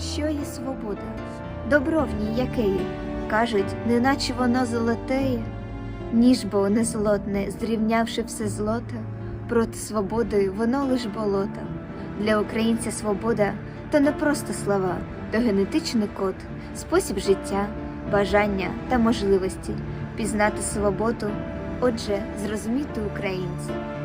Що є свобода? Добро в ній яке є? Кажуть, неначе воно золотеє, ніж бо не злотне, зрівнявши все злото, проти свободи воно лиш болото. Для українця свобода то не просто слова, то генетичний код, спосіб життя, бажання та можливості пізнати свободу, отже, зрозуміти українця.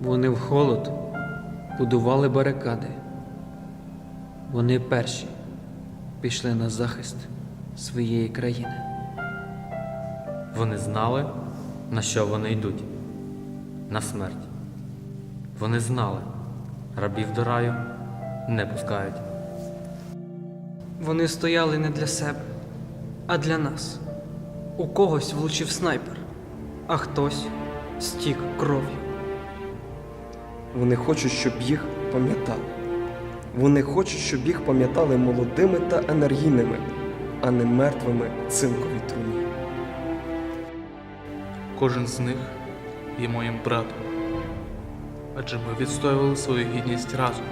Вони в холод будували барикади. Вони перші пішли на захист своєї країни. Вони знали, на що вони йдуть на смерть. Вони знали, рабів до раю не пускають. Вони стояли не для себе, а для нас. У когось влучив снайпер, а хтось стік кров'ю. Вони хочуть, щоб їх пам'ятали. Вони хочуть, щоб їх пам'ятали молодими та енергійними, а не мертвими в цинковій труні. Кожен з них є моїм братом. Адже ми відстоювали свою гідність разом.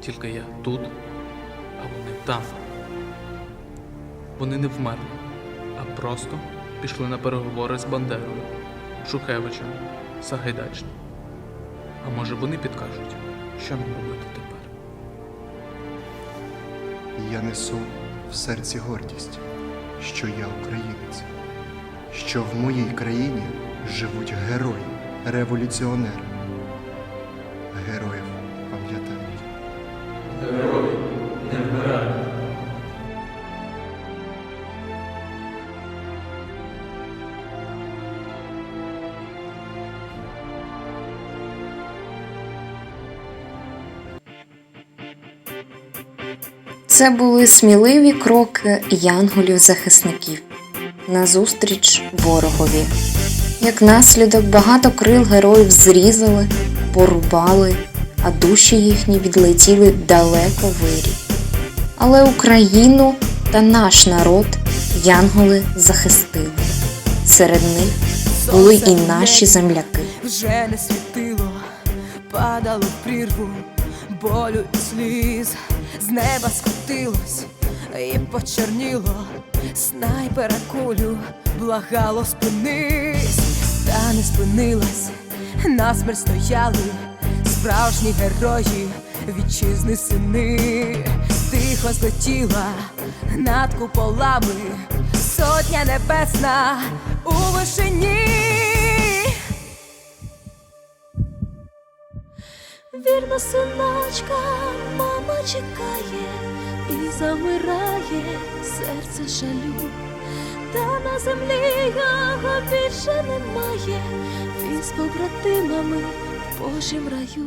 Тільки я тут, а вони там. Вони не вмерли, а просто пішли на переговори з Бандерою, Шухевичем, Сагайдачним. А може вони підкажуть, що нам робити тепер? Я несу в серці гордість, що я українець, що в моїй країні живуть герої, революціонери. Героїв пам'ятають. Це були сміливі кроки янголів-захисників назустріч ворогові. Як наслідок, багато крил героїв зрізали, порубали, а душі їхні відлетіли далеко вирі. Але Україну та наш народ янголи захистили. Серед них були і наші земляки. вже не світило, падало в прірву болю і сліз, з неба скотилось і почерніло, снайпера кулю благало спинись, та не спинилась, насмерть стояли справжні герої, вітчизни сини, тихо злетіла над куполами, сотня небесна у вишині. Вірна синочка, мама чекає і замирає серце жалю. Та на землі його більше немає. Він з побратимами в Божім раю.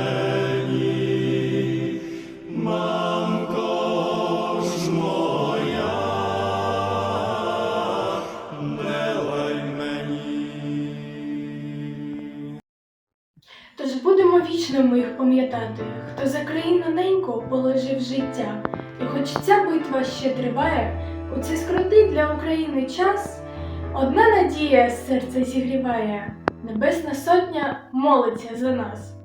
будемо їх пам'ятати, хто за країну неньку положив життя. І хоч ця битва ще триває, у цей скрутий для України час, одна надія серце зігріває, Небесна сотня молиться за нас.